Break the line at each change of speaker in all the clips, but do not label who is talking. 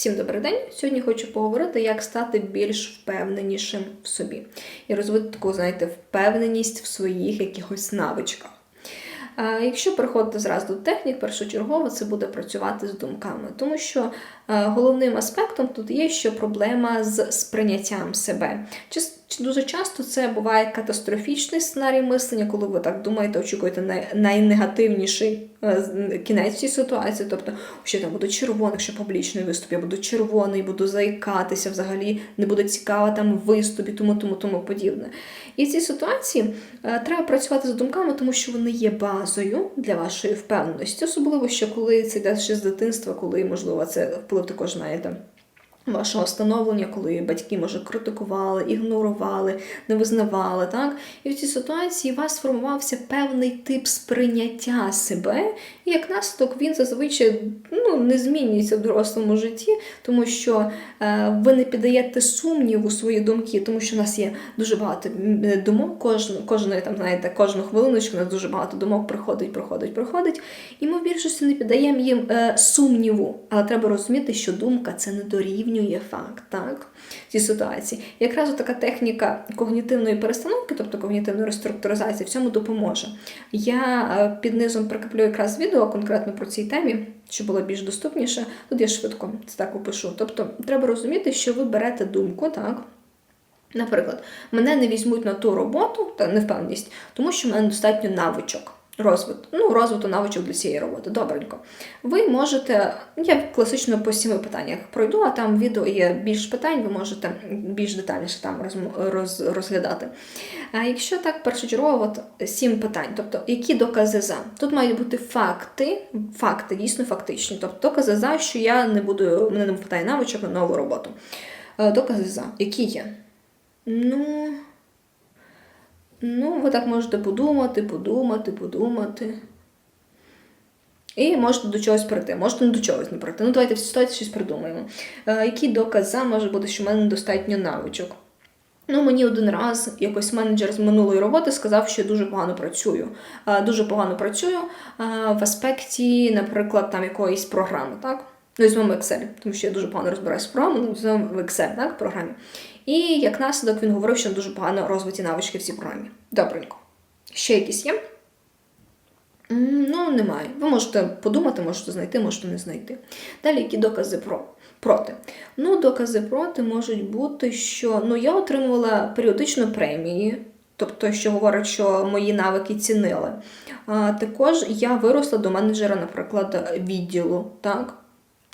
Всім добрий день! Сьогодні хочу поговорити, як стати більш впевненішим в собі і розвити таку, знаєте, впевненість в своїх якихось навичках. Якщо приходити зразу до технік, першочергово це буде працювати з думками, тому що головним аспектом тут є ще проблема з сприйняттям себе. Чи Дуже часто це буває катастрофічний сценарій мислення, коли ви так думаєте, очікуєте най- найнегативніший е, кінець цій ситуації. Тобто, що там буду червоний, якщо публічний виступ, я буду червоний, буду заїкатися, взагалі не буде цікаво там в виступі, тому, тому, тому подібне. І в цій ситуації е, треба працювати з думками, тому що вони є базою для вашої впевненості, особливо що коли це йде ще з дитинства, коли можливо це вплив також знаєте. Вашого становлення, коли батьки, може, критикували, ігнорували, не визнавали, так? І в цій ситуації у вас сформувався певний тип сприйняття себе, як наслідок він зазвичай ну, не змінюється в дорослому житті, тому що е, ви не піддаєте сумніву свої думки, тому що в нас є дуже багато е, думок, кожен, кожної, там, знаєте, кожну хвилиночку у нас дуже багато думок приходить, приходить, приходить. І ми в більшості не піддаємо їм е, сумніву. Але треба розуміти, що думка це не дорівнює факт, так? В цій ситуації. Якраз така техніка когнітивної перестановки, тобто когнітивної реструктуризації, в цьому допоможе. Я під низом прикріплю якраз відео конкретно про цій темі, щоб було більш доступніше. Тут я швидко це так опишу. Тобто, треба розуміти, що ви берете думку, так? Наприклад, мене не візьмуть на ту роботу, та невпевненість, тому що в мене достатньо навичок. Розвитку, ну, розвиту навичок для цієї роботи. Добренько. Ви можете, я класично по сіми питаннях пройду, а там відео є більш питань, ви можете більш детальніше там роз, роз, розглядати. А якщо так першочергово, от сім питань, тобто які докази за? Тут мають бути факти, факти, дійсно фактичні, тобто докази за, що я не буду, мене не питає навичок на нову роботу. Е, Докази за, які є? Ну. Ну, ви так можете подумати, подумати, подумати. І можете до чогось прийти, можете не до чогось не прийти. Ну, давайте в ситуації щось придумаємо. Е, які докази може бути, що в мене недостатньо навичок? Ну, мені один раз якось менеджер з минулої роботи сказав, що я дуже погано працюю. Е, дуже погано працюю е, в аспекті, наприклад, там якоїсь програми, так? Ну, візьмемо Excel, тому що я дуже погано розбираюся в програмі, ну, візьмемо в Excel, так, в програмі. І як наслідок він говорив, що дуже погано розвиті навички в цій програмі. Добренько. Ще якісь є? Ну, немає. Ви можете подумати, можете знайти, можете не знайти. Далі, які докази про, проти? Ну, докази проти можуть бути, що ну, я отримувала періодично премії, тобто, що говорить, що мої навики цінили. А, також я виросла до менеджера, наприклад, відділу, так?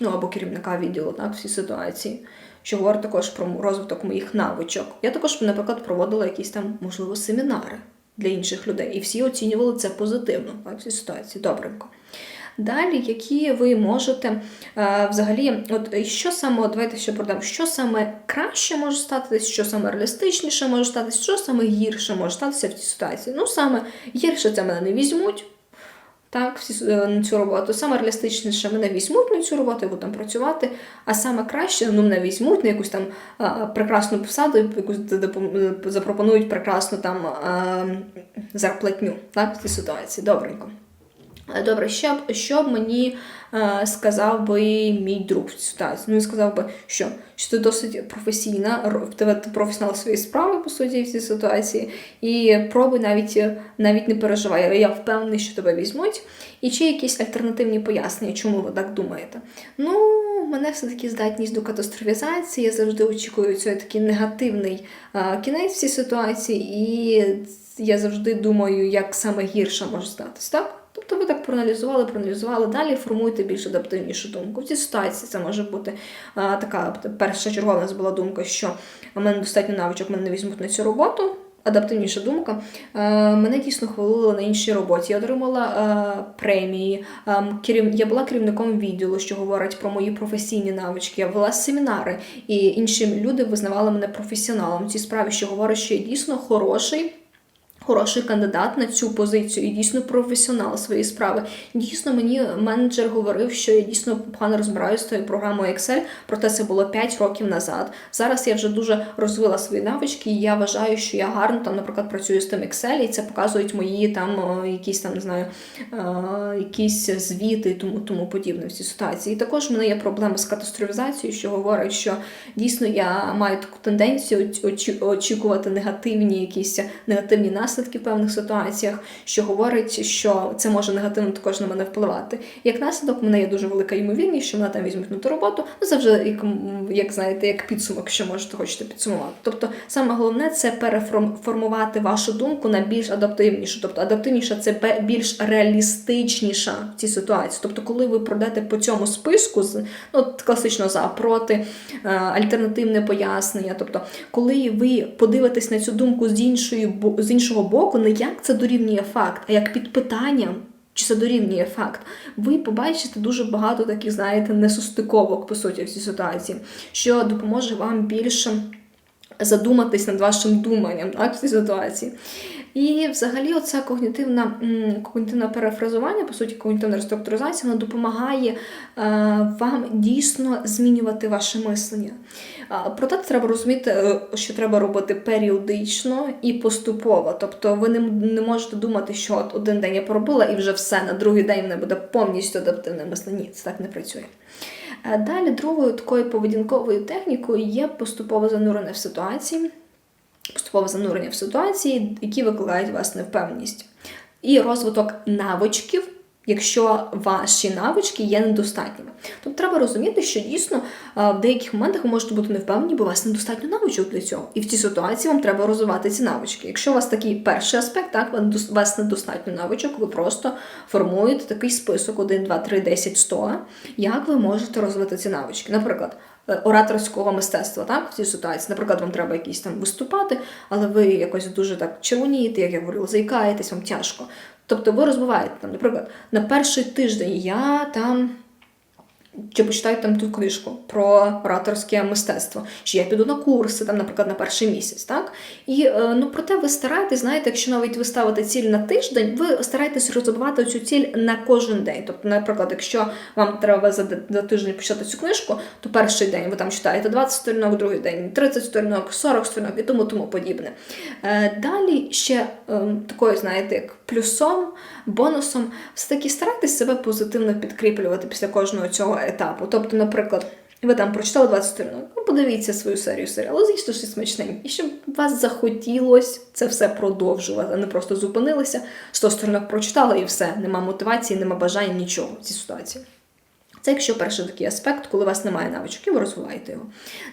Ну, або керівника відділу, так, в цій ситуації. Що говорить також про розвиток моїх навичок. Я також, наприклад, проводила якісь там, можливо, семінари для інших людей. І всі оцінювали це позитивно в цій ситуації. Добренько. Далі, які ви можете е, взагалі, от що саме, от давайте ще продам, що саме краще може статися, що саме реалістичніше може статися, що саме гірше може статися в цій ситуації. Ну, саме гірше це мене не візьмуть. Так, е, на цю роботу. Саме реалістичніше мене візьмуть на цю роботу, я буду там працювати, а саме краще ну, мене візьмуть на якусь там а, прекрасну посаду, якусь е, запропонують прекрасну там а, зарплатню так, в цій ситуації. Добренько. Е, Добре, що б, що б мені е, сказав би мій друг в цій ситуації? Ну, він сказав би, що, що ти досить професійна, ро- тебе професіонал своєї справи, по суті, в цій ситуації, і пробуй навіть, навіть не переживай. Я впевнений, що тебе візьмуть. І чи якісь альтернативні пояснення, чому ви так думаєте? Ну, мене все-таки здатність до катастрофізації. Я завжди очікую цей такий негативний е, кінець в цій ситуації, і я завжди думаю, як саме гірше може статись, так? Тобто ви так проаналізували, проаналізували, далі формуєте більш адаптивнішу думку. В цій ситуації це може бути а, така перша чергова у нас була думка, що в мене достатньо навичок, мене не візьмуть на цю роботу. Адаптивніша думка. Мене дійсно хвалили на іншій роботі. Я отримала премії. Я була керівником відділу, що говорить про мої професійні навички. Я вела семінари, і інші люди визнавали мене професіоналом в цій справі, що говорить, що я дійсно хороший Хороший кандидат на цю позицію і дійсно професіонал своєї справи. Дійсно, мені менеджер говорив, що я дійсно погано розбираюся з тою програмою Excel, проте це було 5 років назад. Зараз я вже дуже розвила свої навички, і я вважаю, що я гарно там, наприклад, працюю з тим Excel, і це показують мої там е, якісь там не знаю, е, якісь звіти тому тому подібне в цій ситуації. І також в мене є проблеми з катастрофізацією, що говорить, що дійсно я маю таку тенденцію очікувати негативні якісь негативні наслідки наслідки в певних ситуаціях, що говорить, що це може негативно також на мене впливати. Як наслідок, в мене є дуже велика ймовірність, що мене там візьмуть на ту роботу. Ну це вже як як знаєте, як підсумок, що можете хочете підсумувати. Тобто, саме головне це переформувати вашу думку на більш адаптивнішу. Тобто адаптивніша це більш реалістичніша в цій ситуації. Тобто, коли ви пройдете по цьому списку, ну класично за проти, е, альтернативне пояснення. Тобто, коли ви подивитесь на цю думку з іншої з іншого боку, не як це дорівнює факт, а як під питанням, чи це дорівнює факт, ви побачите дуже багато таких, знаєте, несостиковок, по суті, в цій ситуації, що допоможе вам більше задуматись над вашим думанням так, в цій ситуації. І взагалі, оце когнітивна, когнітивне перефразування, по суті, когнітивна реструктуризація, вона допомагає е, вам дійсно змінювати ваше мислення. Проте треба розуміти, е, що треба робити періодично і поступово. Тобто ви не, не можете думати, що от один день я поробила і вже все, на другий день мене буде повністю адаптивне мислення. Ні, це так не працює. Е, далі, другою такою поведінковою технікою є поступове занурення в ситуації поступове занурення в ситуації, які викликають вас невпевненість. І розвиток навичків, якщо ваші навички є недостатніми. Тобто треба розуміти, що дійсно в деяких моментах ви можете бути невпевнені, бо у вас недостатньо навичок для цього. І в цій ситуації вам треба розвивати ці навички. Якщо у вас такий перший аспект, так у вас недостатньо навичок, ви просто формуєте такий список 1, 2, 3, 10, 100, як ви можете розвити ці навички. Наприклад. Е, ораторського мистецтва, так, в цій ситуації. Наприклад, вам треба якісь там виступати, але ви якось дуже так червонієте, як я говорила, заїкаєтесь, вам тяжко. Тобто ви розбиваєте там, наприклад, на перший тиждень я там чи почитаю там ту книжку про ораторське мистецтво, чи я піду на курси, там, наприклад, на перший місяць. так? І е, ну, проте ви стараєтесь, знаєте, якщо навіть ви ставите ціль на тиждень, ви стараєтесь розбивати цю ціль на кожен день. Тобто, наприклад, якщо вам треба за, за тиждень почитати цю книжку, то перший день ви там читаєте 20 сторінок, другий день 30 сторінок, 40 сторінок і тому тому подібне. Е, далі ще ем, такою, знаєте, як плюсом, бонусом, все-таки старайтесь себе позитивно підкріплювати після кожного цього етапу. Тобто, наприклад, ви там прочитали 20 сторінок, ну подивіться свою серію серіалу, з'їжте щось смачненьке. І щоб вас захотілося це все продовжувати, а не просто зупинилися, 100 сторінок прочитали і все, нема мотивації, нема бажання нічого в цій ситуації. Це якщо перший такий аспект, коли у вас немає навичок, і ви розвиваєте його.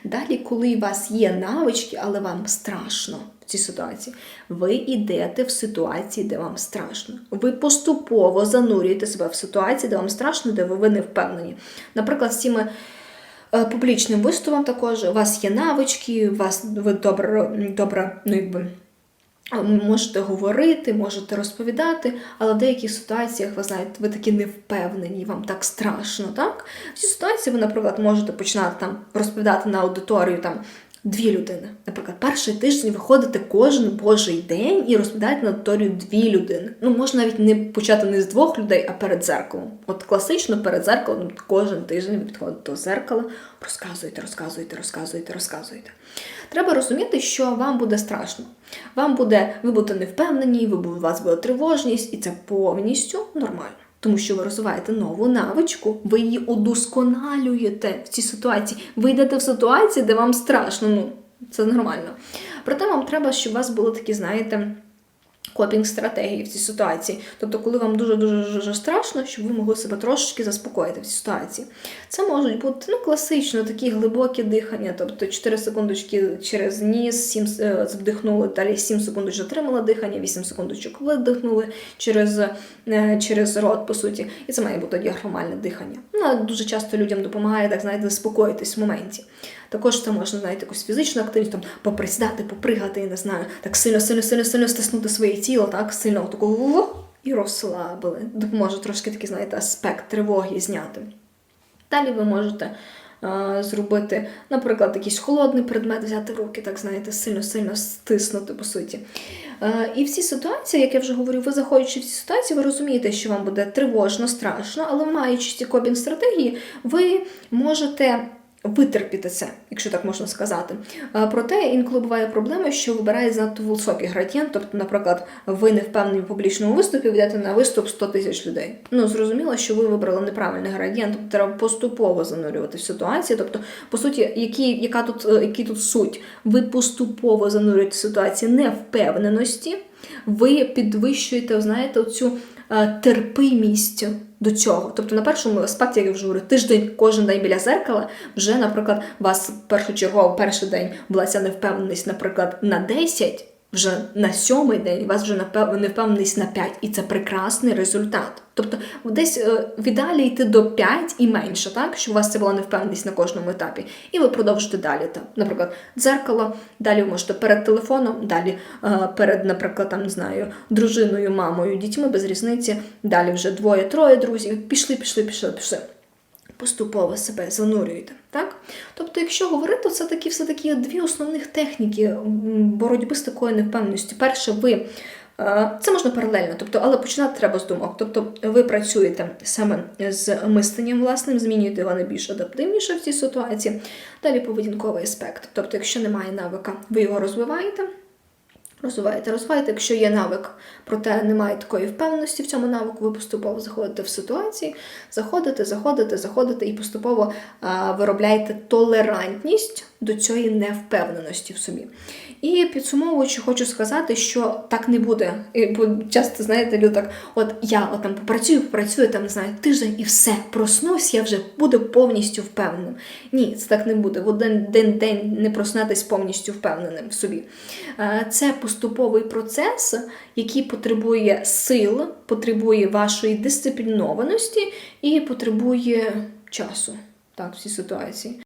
Далі, коли у вас є навички, але вам страшно цій ситуації, ви йдете в ситуації, де вам страшно. Ви поступово занурюєте себе в ситуації, де вам страшно, де ви не впевнені. Наприклад, з цими. Е, публічним виступом також у вас є навички, у вас ви добре, добре ну якби Можете говорити, можете розповідати, але в деяких ситуаціях, ви знаєте, ви такі невпевнені, вам так страшно. так? В цій ситуації ви, наприклад, можете починати там розповідати на аудиторію там дві людини. Наприклад, перший тиждень виходите кожен божий день і розповідаєте на аудиторію дві людини. Ну, можна навіть не почати не з двох людей, а перед зеркалом. От класично перед зеркалом кожен тиждень ви підходите до зеркала, розказуєте, розказуєте, розказуєте, розказуєте. Треба розуміти, що вам буде страшно. Вам буде, ви будете невпевнені, ви, у вас буде тривожність, і це повністю нормально. Тому що ви розвиваєте нову навичку, ви її удосконалюєте в цій ситуації. Ви йдете в ситуацію, де вам страшно. Ну, це нормально. Проте вам треба, щоб у вас були такі, знаєте, копінг-стратегії в цій ситуації. Тобто, коли вам дуже-дуже дуже страшно, щоб ви могли себе трошечки заспокоїти в цій ситуації. Це можуть бути ну, класично такі глибокі дихання, тобто 4 секундочки через ніс, 7 е, вдихнули, далі 7 секундочок отримали дихання, 8 секундочок видихнули через е, через рот, по суті. І це має бути діаграмальне дихання. Ну, Дуже часто людям допомагає, так знаєте, заспокоїтись в моменті. Також це можна знаєте, якусь фізичну активність, там, поприсідати, попригати, я не знаю, так сильно, сильно, сильно, сильно стиснути своє тіло, так, сильно такого і розслабили. Допоможе трошки такий, знаєте, аспект тривоги зняти. Далі ви можете е, зробити, наприклад, якийсь холодний предмет взяти в руки, так знаєте, сильно-сильно стиснути, по суті. Е, І в цій ситуації, як я вже говорю, ви заходячи в ці ситуації, ви розумієте, що вам буде тривожно, страшно, але маючи ці копінг стратегії, ви можете. Витерпіти це, якщо так можна сказати. Е, Проте інколи буває проблема, що вибирає занадто високий градієнт. Тобто, наприклад, ви не впевнені в публічному виступі, ви йдете на виступ 100 тисяч людей. Ну зрозуміло, що ви вибрали неправильний градієнт, тобто треба поступово занурювати в ситуацію. Тобто, по суті, які, яка тут, е, які тут суть? Ви поступово занурюєте в ситуацію невпевненості, ви підвищуєте, знаєте, цю терпимість до цього. Тобто на першому аспекті, як я вже говорю, тиждень, кожен день біля зеркала, вже, наприклад, вас першочергово перший день була ця невпевненість, наприклад, на 10, вже на сьомий день у вас вже невпевненість на 5, і це прекрасний результат. Тобто десь е, в ідеалі йти до 5 і менше, так, щоб у вас це була невпевненість на кожному етапі. І ви продовжите далі. Там, наприклад, дзеркало, далі ви можете перед телефоном, далі е, перед, наприклад, там, не знаю, дружиною, мамою, дітьми без різниці, далі вже двоє-троє друзів. Пішли, пішли, пішли, пішли. Поступово себе занурюєте. Так? Тобто, якщо говорити, це такі все такі дві основних техніки боротьби з такою невпевненістю. Перше, ви е, це можна паралельно, тобто, але починати треба з думок. Тобто ви працюєте саме з мисленням власним, змінюєте його на більш адаптивніше в цій ситуації. Далі поведінковий аспект. Тобто, якщо немає навика, ви його розвиваєте. Розвиваєте, розвиваєте. Якщо є навик, проте немає такої впевненості в цьому навику, ви поступово заходите в ситуації, заходите, заходите, заходите і поступово виробляєте толерантність до цієї невпевненості в собі. І підсумовуючи, хочу сказати, що так не буде. Бо часто, знаєте, люди так, от я от там попрацюю, попрацюю, там не знаю, тиждень і все, проснусь, я вже буду повністю впевненим. Ні, це так не буде. В один день, день не проснетесь повністю впевненим в собі. Е, Це поступовий процес, який потребує сил, потребує вашої дисциплінованості і потребує часу так, цій ситуації.